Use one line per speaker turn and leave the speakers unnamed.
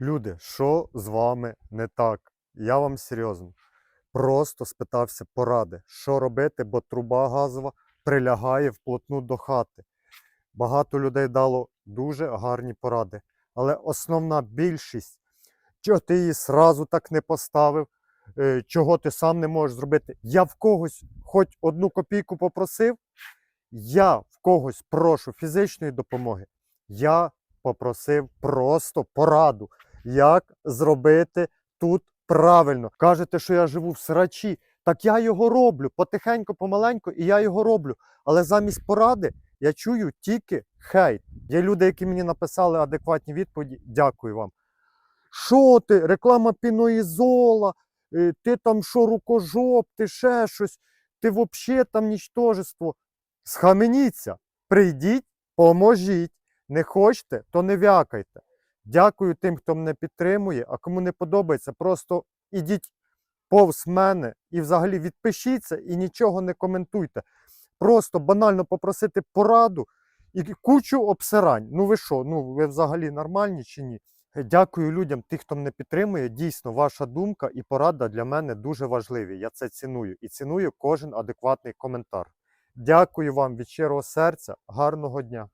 Люди, що з вами не так? Я вам серйозно. Просто спитався поради, що робити, бо труба газова прилягає вплотну до хати. Багато людей дало дуже гарні поради. Але основна більшість, чого ти її сразу так не поставив, е, чого ти сам не можеш зробити. Я в когось хоч одну копійку попросив, я в когось прошу фізичної допомоги. Я попросив просто пораду, як зробити тут правильно. Кажете, що я живу в срачі. Так я його роблю потихеньку, помаленьку, і я його роблю. Але замість поради я чую тільки хейт. Є люди, які мені написали адекватні відповіді. Дякую вам. Що ти? Реклама піноізола, е, ти там що рукожоп, ти ще щось, ти взагалі там нічтожество. Схаменіться, прийдіть, поможіть. Не хочете, то не вякайте. Дякую тим, хто мене підтримує, а кому не подобається, просто ідіть повз мене і взагалі відпишіться і нічого не коментуйте. Просто банально попросити пораду і кучу обсирань. Ну ви що, ну ви взагалі нормальні чи ні? Дякую людям, тих, хто мене підтримує. Дійсно, ваша думка і порада для мене дуже важливі. Я це ціную і ціную кожен адекватний коментар. Дякую вам від щирого серця. Гарного дня!